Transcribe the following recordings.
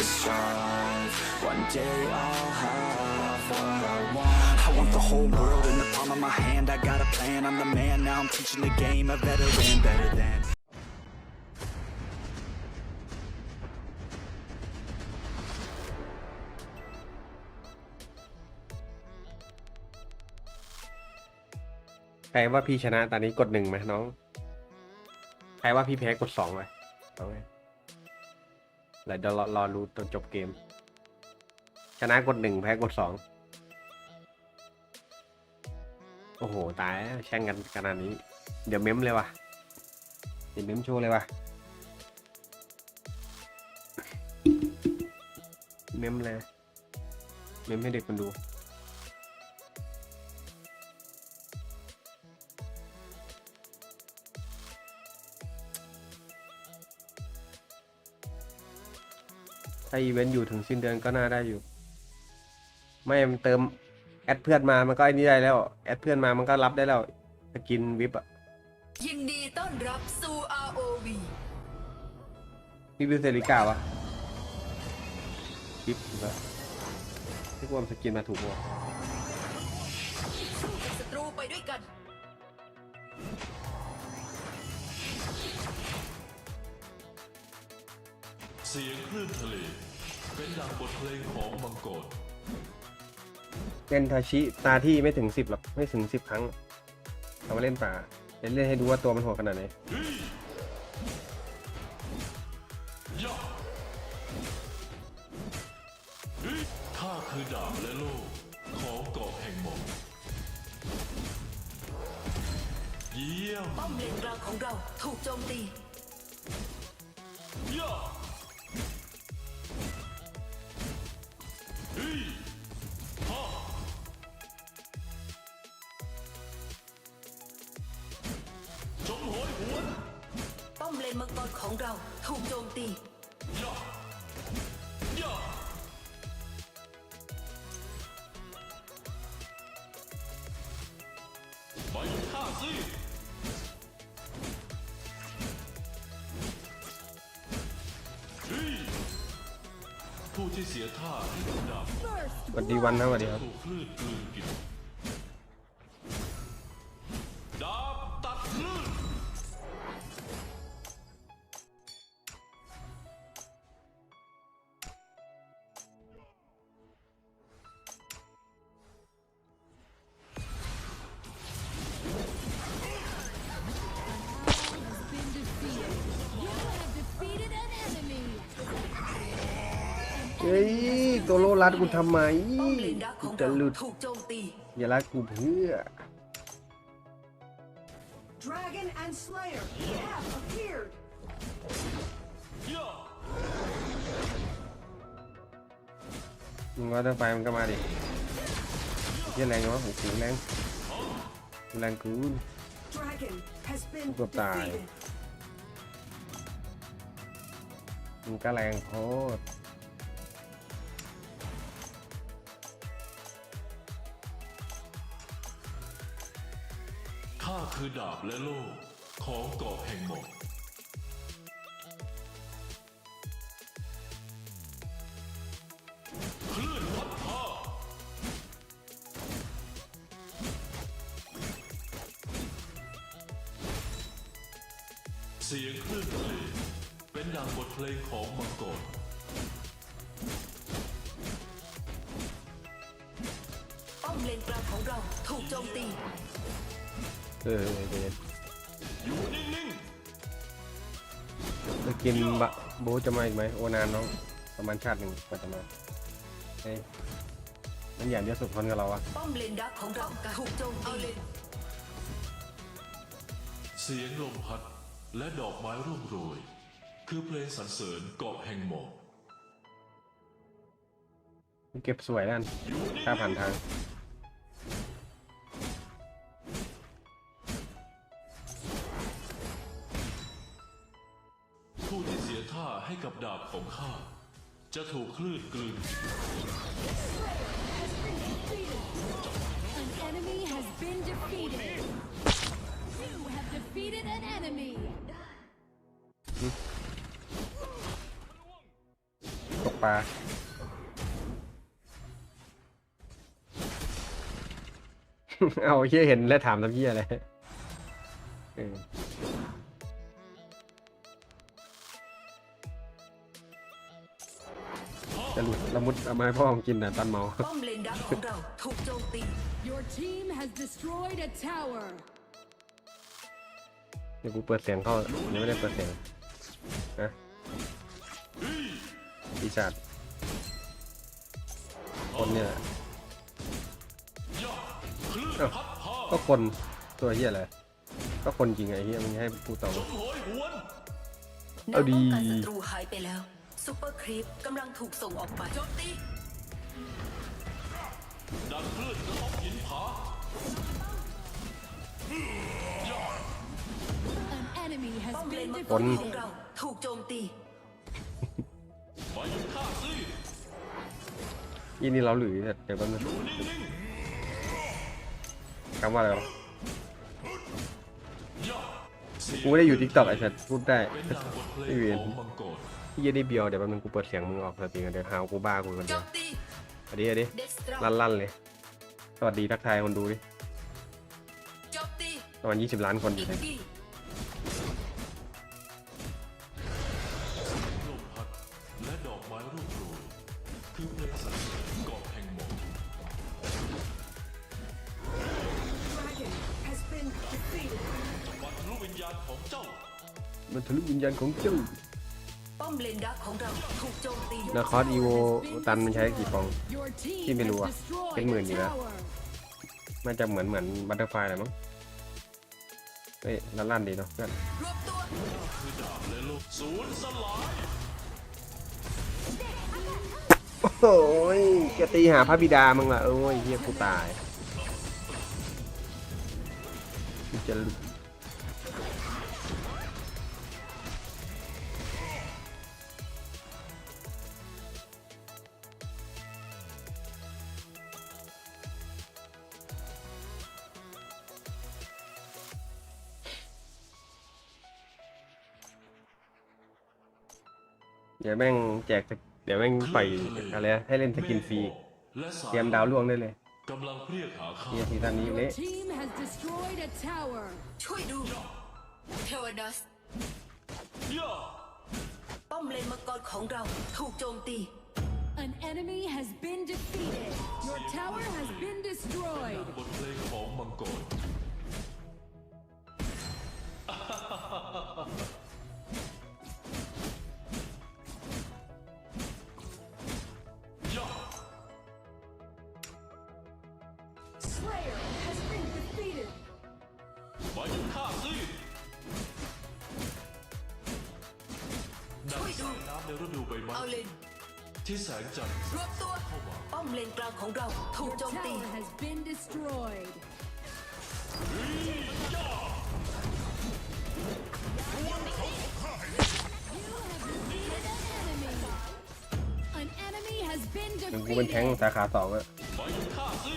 to strive. One day I'll have what I want. I want the whole world in the palm of my hand. I got a plan, I'm the man. Now I'm teaching the game, a veteran better than. ใครว่าพี่ชนะตอนนี้กดหนึ่งไหมน้อง ใครว่าพี่แพ้กดสองไหมเอาไง แล้วเดี๋ยวรอรอรู้ตอนจบเกม ชนะกดหนึ่งแพ้กดสองโอ้โห ตายแช่งกันขนาดนี้ เดี๋ยวเม้มเลยว่ะ เดี๋ยวเม้มโชว์เลยว่ะ เม้มเลย เม้มให้เด็กมันดู ถ้าอีเวนต์อยู่ถึงสิ้นเดือนก็น่าได้อยู่ ไม่มันเติมแอดเพื่อนมามันก็ไอ้นี่ได้แล้ว แอดเพื่อนมามันก็รับได้แล้วสกินวิปอะยินดีต้อนรับสู่ ROV นี่วิวเซริกาวะวิปเหรอที่รวมสกินมาถูกวะ เสียงคลื่นทะเล เป็นดังบทเพลงของมังกรเล่นทาชิตาที่ไม่ถึงสิบหรอกไม่ถึงสิบครั้งเอามาเล่นป่าเล่นเล่นให้ดูว่าตัวมันโหดขนาดไหนย่าเฮ้ยข้าคือดาบและโล่ของเกาะแห่งหมอกเยี่ยมป้อมเลนกลางของเราถูกโจมตี สิผู้ที่เสียท่าให้กับดาบสวัสดีวันนะสวัสดีครับ ถูกคลื่นกลืนกิน ฮ้ยตัวโลรัดกูทำไมป้อมเลนดักของจะเราหลุดถูกโจมตีอย่ารักกูเพื่อ Dragon and Slayer have appeared. ย่ามึงว่าถ้าไปมันก็มาดิเฮียแรงวะโอ้โหแรงแรงกูน Dragon has been Good die. defeated. มึงก็แรงโคตร ข้าคือดาบและโล่ของเกาะแห่งหมกคลื่นพัดพาเสียงคลื่นทะเลเป็นดังบทเพลงของมังกรป้อมเลนกลางของเราถูกโจมตี เออเดี๋ยวอยู่นิ่งจะกินบะโบจะมาอีกไหมโอนานน้องประมาณชาติหนึ่งกว่าจะมาเฮ้ยมันอย่างเดียวสุดทนกับเราอะป้อมเลนดักของเราถูกโจมตีเสียงลมพัดและดอกไม้ร่วงโรย คือเพลงสรรเสริญเกาะแห่งหมอกเก็บสวยนั่นค่าผ่านทาง ให้กับดาบของข้า จะถูกคลื่นกลืน An enemy has been defeated. You have defeated an enemy. ตกปลาเอาเฮียเห็นแล้วถามทำเฮียอะไร จะหลุดละมุดเอามาให้พ่อของกินนะตอนเมา ป้อมเลนดักของเราถูกโจมตี Your team has destroyed a tower. เดี๋ยวกูเปิดเสียงเข้ายังไม่ได้เปิดเสียงนะปีศาจคนเนี่ยแหละเอ้าก็คนตัวเฮียอะไรก็คนจริงไงเฮียมึงให้พูดต่อโหยหวนแนเอาวดีป้องกันศัตรูหายไปแล้ว ซูเปอร์ครีปกำลังถูกส่งออกไปโจมตีดันคลื่นกระทบหินผา An enemy has ป้อมเลน been มังกครนของเราถูกโจมตีมาหยุดฆ่าสิยี่นี่เราหรือเดี๋ยวแป๊บนึงคำว่าอะไรวะย่าเสียงกูไม่ได้อยู่ทิกตอกไอ้สัตว์พูดได้ เป็นดังบทเพลไม่เวียงนของมังกร ที่ยี่ได้เบียวเดี๋ยวแป๊บนึงกูเปิดเสียงมึงออกสตรีมกันเดี๋ยวหากูบ้ากูคนโจเดียวมตีอันนี้อันนี้เด็กสตราลั่นลั่นๆเลย สวัสดีทักทายคนดูดิโจมตีประมาณยี่สิบล้านคนอีกกี้ลมพัดและดอกไม้ร่วงโรยคือเพลงสรรเสริญเกาะแห่งหมอก Dragon has been defeated. บรรลุวิญญาณของเจ้ามันทะลุวิญญาณของเจ้าป้อ มเลนดักของเราถูกโจมตีแล้วคอร์สอีโวตันมันใช้กี่ฟอง Your team Kim has Ilua. destroyed Cái mười a gì đó. tower. มันจะเหมือนเหมือนบัตเตอร์ไฟแหละมั้งเฮ้ยลั่นลั่นๆดีเนาะเพื่อนรวบตัวคือดาบและโลกศูนย์สลายโอ้ยแกตีหาพระบิดามึงล่ะโอ้ยเฮียกูตายกูจะ เดี๋ยวแม่งแจกสกเดี๋ยวแม่งปล่อยอะไรนะให้เล่นสกินฟรีและสเตรียมดาวล่วงได้เลยกำลังเรียกหาข้าเฮียซีซั่นนี้ Your เละ team has destroyed a tower. ช่วยดูเทวดัสย่าป้อมเลนมังกรของเราถูกโจมตี An enemy has been defeated. Your tower has been destroyed. บทเพลงของมังกร ที่แสงจันทร์รวบตัว ป้อมเลนกลางของเราถูก Your โจมตี tower has been destroyed. You have defeated an enemy. An enemy has been ถึงกูเป็นแท้ง defeated. สาขาสองอะมาหยุดฆ่าสิ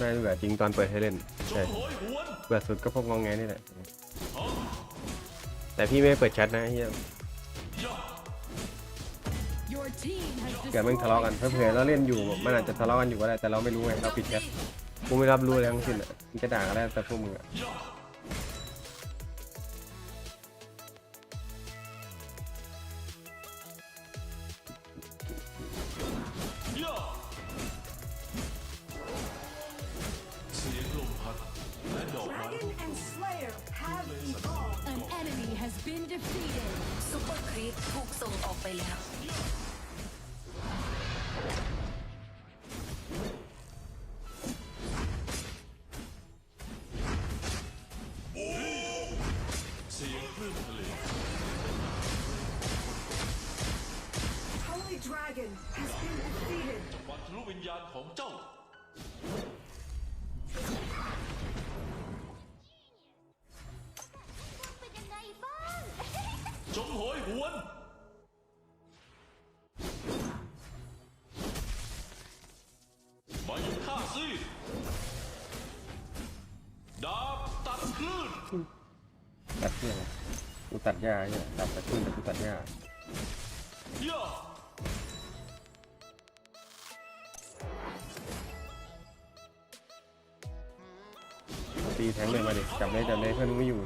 น่าจะเบื่อจริงตอนเปิดให้เล่นจใช่งโหยหวนเบื่อสุดก็พวกงองแงนี่แหละ แต่พี่ไม่ได้เปิดแชทนะเฮียย่ เกิดม่งทะเลาะกันเผื่อ a ๆเราเล่นอยู่มันอาจจะทะเลาะกันอยู่ก็ได้แต่เราไม่รู้ไงเราปิดแชทกูไม่รับรู้อะไรทั้งสิ้นอะมึงจะด่าก็ได้แต่พวกมึงอะถูกส่งออกไปแล้ว จงโหยหวนมาอยู่ข้าสิดาบตัดคลื่นตัดเพื่อนะไรกูตัดหญ้าเนี่ยดาบตัดคลื่นแต่กูตัดหญ้าย่ะตีแทงเลยมาดิจับเลยจับเลยเพื่อนไม่อยู่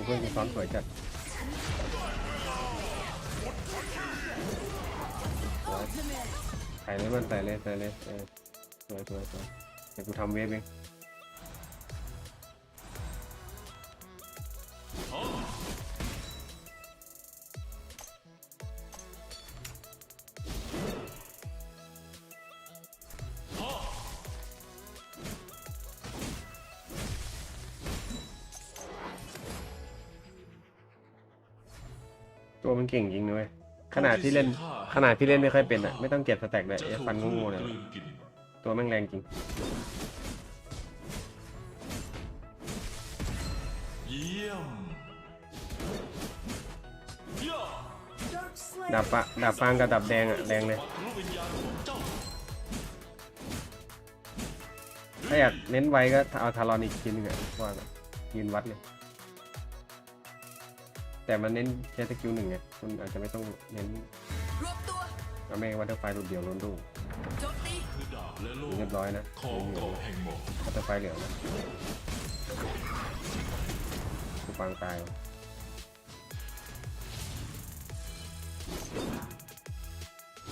กูเพิ่งซ้อนสวยจัดใส่เลยมันใส่เลยใส่เลยเออสวยสวยสวยเดี๋ยวกูทำเวฟเอง เก่งจริงนะเว้ยขนาดที่เล่นขนาดที่เล่นไม่ค่อยเป็นอะไม่ต้องเก็บสแต็กเลยจะไอ้ถูกฟันคลื่โง่นๆเนี่ยกลืนกินตัวแม่งแรงจริงเยี่ยมย่า Dark Slayer ดาบปะดาบฟางกับดาบแดงอะแรงเลยทะลุวิญญาณของเจ้าถ้าอยากเน้นไวก็เอาทารอนอีกทีนึงอะว่าแบบยืนวัดเลย แต่มันเน้นแค่สกิลหนึ่งไงคุณอาจจะไม่ต้องเน้นรวบตัวเอาแม่งวัตเตอร์ไฟรูดเดียวล้นดูโจมตีคือดาบและโล่เรียบร้อยนะของเกาะแห่งหมอกวัตเตอร์ไฟเหลืองนะกูฟางตายว่ะ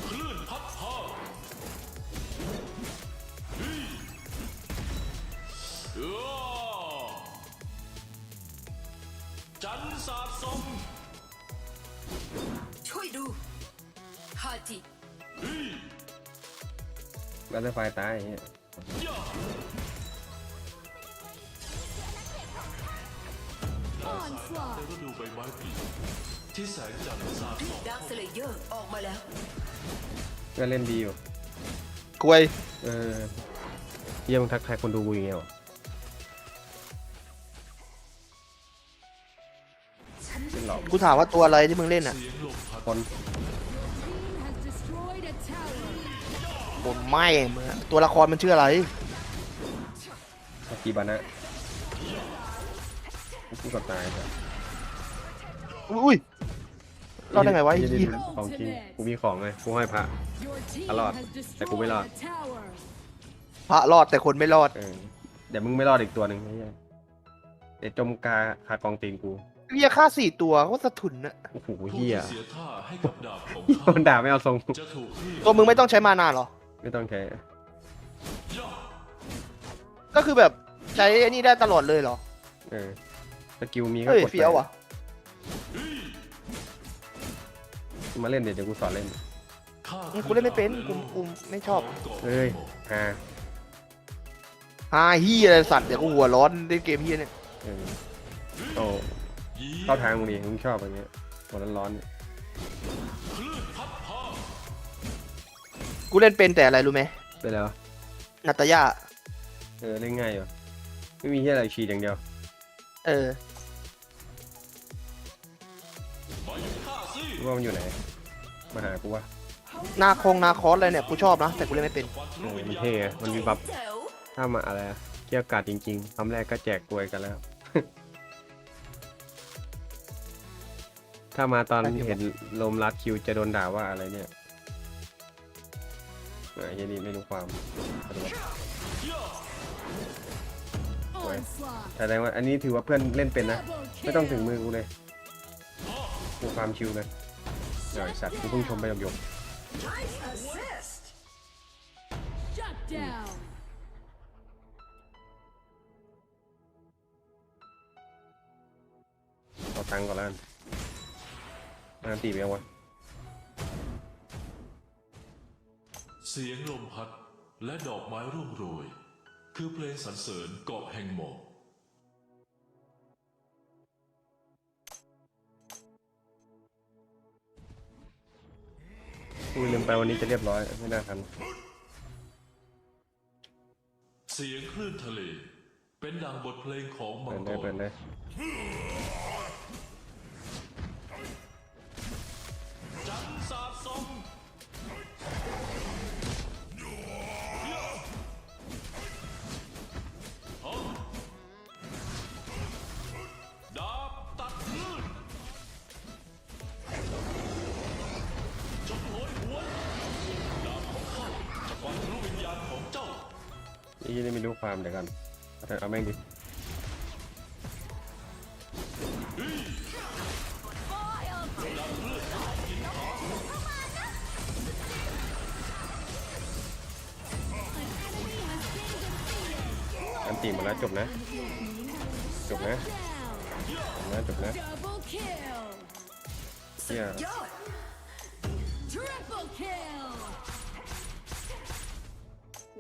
คลื่นพัดพาเฮ้ย นทร์สาดส่องช่วยดูฮาจิเฮ้ยวัตเตอร์ไฟตายไอ้เหี้ยย่า Onslaught. ในฤดูใบไม้ผลิที่แสงจันทร์สาดส่องดักสเลเยอร์ออกมาแล้วเพื่อนเล่นดีอยู่กล้วย เออเยี่ยมงทักทายคนดูกูอย่างเงี้ยวะเป็นหลอ กกูถามว่าตัวอะไรที่มึงเล่นอะเสียงลมพัดคน Team has destroyed a tower. ผมไม่มึงอะตัวละครมันชื่ออะไร อากิบานะกูกับตายจ้ะอุ้ยเราได้ไงวะไอ้ยี่เหี้ยของจริงกูมีของไงกูให้พระ Your team A lot. has แต่กูไม่รอด destroyed a tower. พระรอดแต่คนไม่รอด เออเดี๋ยวมึงไม่รอดอีกตัวหนึ่งไอ้เหี้ยเดี๋ยวจมกาคากองตีนกู เรียกค่าสี่ตัวก็สะทุนนะโอ้โหผู้เฮียที่เสียท่าให้กับดาบของโดข้านด่าไม่เอาทรงจะถูกคลื่นตัวมึงไม่ต้องใช้มานาเหรอ ไม่ต้องใช้ย่าก็คือแบบใช้ไอ้นี่ได้ตลอดเลยเหรอ เออสกิลมีก็เฮ้ยกดไปเฟี้ยวว่ะ มาเล่นเดี๋ยวเดี๋ยวกูสอนเล่น ข้ากูเล่นไม่เป็นกูกูไม่ชอบของกาะเอ้ยฮาฮาฮียอะไรสัตว์เดี๋ยวกูหัวร้อนเล่นเกมฮียเนี่ยเออโต เข้าทางมึงดิมึงชอบอย่างเงี้ยหัวร้อนๆเนี่ยคลื่นพัดพากูเล่นเป็นแต่อะไรรู้ไหมไปแล้วะนาตาย่าเออเล่นง่ายอยู่ไม่มีเฮียอะไรฉีดอย่างเดียว เออไปฆ่าสิรู้ว่ามันอยู่ไหน มาหากูวะนาคงนาคอสอะไรเนี่ยกูชอบนะแต่กูเล่นไม่เป็นฟันทะเอลุอวิญมันญาณเท่ไงมันมีบัฟแจ๋วถ้ามาอะไรอะเกี่ยวกาดจริงๆคำแรกก็แจกกลวยกันแล้ว ถ้ามาตอนเห็นลมรัดคิวจะโดนด่าว่าอะไรเนี่ยไอ้เหี้ยนี่ไม่รู้ความขอโทษ Onslaught. แสดงว่าอันนี้ถือว่าเพื่อนเล่นเป็นนะ Double ไม่ต้องถึง kill. มือกูเลยกูความชิวเลยเดี๋ยวไอ้สัตว์กูเพิ่งชมไปหยก Nice assist. Shut down. ๆเอาตังค์ก่อนแล้ว กันอันตีไปยังวะเสียงลมพัดและดอกไม้ร่วงโรย คือเพลงสรรเสริญเกาะแห่งหมอกกูลืมไปวันนี้จะเรียบร้อย ไม่น่าทัน เสียงคลื่นทะเล เป็นดังบทเพลงของมัเปิงดกเลยเปิร มีลูกความเดี๋ยวกันเอาแม่งดิอันตีหมดแล้วจบนะ จบนะ จบนะจบนะเฮีย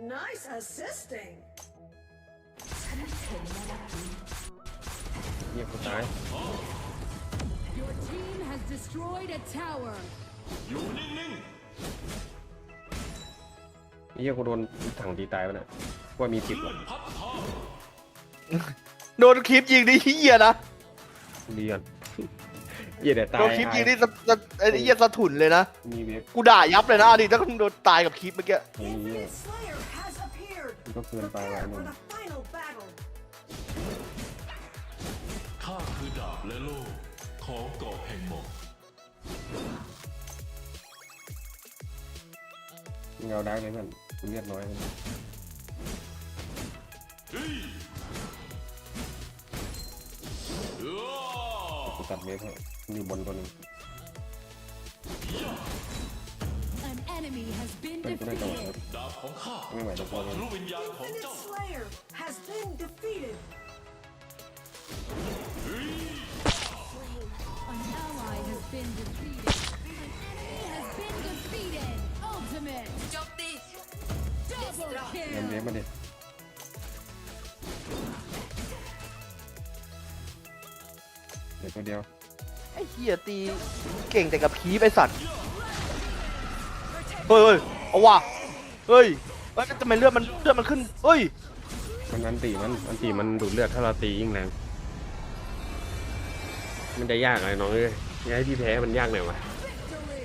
Nice assisting. เฮียกูตาย Your team has destroyed a tower. อยู่นิ่งเฮียกูโดนถังตีตายไปน่ะว่ามีสิบว่ะๆพัดพาโดนคลิปยิงนี่เฮียนะเรียนเฮียเดี๋ยวตายโดนคลิปยิงนี่สะสะไอ้เฮียสะถุนเลยนะ มีเวฟกูด่ายับเลยนะอดีตถ้ามึงโดนตายกับคลิปเมื่อกี้เฮ้ยเฮีย Infinite Slayer ก็เกินไปว่ะ Prepare ไอ้หนุ่ for ม the final battle. ข้าคือดาบและโล่ของเกาะแห่งหมอกมึงเอาได้เลยเพื่อนกูเลือดน้อยเลยเฮ้ยอ้ากูตัดเวฟให้มันอยู่บนตัวหนึง An enemy has been เพื่อนกูได้จังหวะ defeated. ดาบของข้าไม่ไหวแล้ว จะปัดทะลุวิญญาณของ Infinite เจ้า Slayer has been defeated. An ally has been defeated. An enemy has been defeated. Ultimate โจมตี double เงินเวฟ kill. มาดิเดี๋ยวตัวเดียวไอ้เฮียตีเก่งแต่กับคลิปไอ้สัตว์ เฮ้ยเฮ้ยเอาว่ะเฮ้ยเฮ้ยทำไมเลือดมันเลือดมันขึ้นเฮ้ยมันอันตีมันอันตีมันดูดเลือดถ้าเราตียิ่งแรง มันจะยากอะไรน้องเอ้ยอย่าให้พี่แพ้มันยากหน่อยวะ Victory.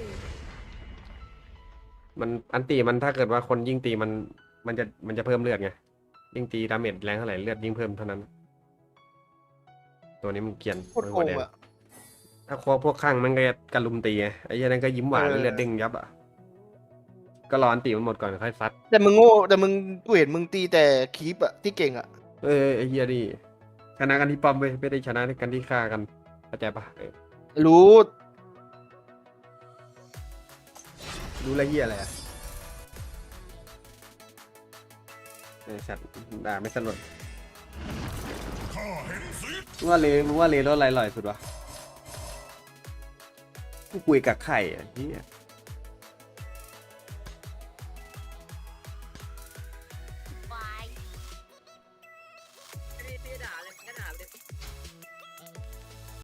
มันอันตีมันถ้าเกิดว่าคนยิ่งตีมันมันจะมันจะเพิ่มเลือดไงยิ่งตีดาเมจแรงเท่าไหร่เลือดยิ่งเพิ่มเท่านั้น ตัวนี้มันเกรียนโคตรไม่โกว่างแดงอะถ้าคอพวกข้างมันก็จะกระลุมตีไงไอ้เหี้ยันนั้นก็ยิ้มหวานเออเลือดเด้งยับอะ ก็รออันตีมันหมดก่อนค่อยซัด แต่มึงโง่แต่มึงกูเห็นมึงตีแต่คลิปอะที่เก่งอะเอ้ยไอ้เฮียนี่ชนะกันที่ป้อมเว้ยไม่ได้ชนะกันที่ฆ่ากันเข้าใจปะเออรู้รู้แล้วเฮียอะไรอะไอ้สัตว์ด่าไม่สลดรู้ว่าเลรู้ว่าเลรสอะไรอร่อยสุดวะกูคุยกับไข่อะเฮีย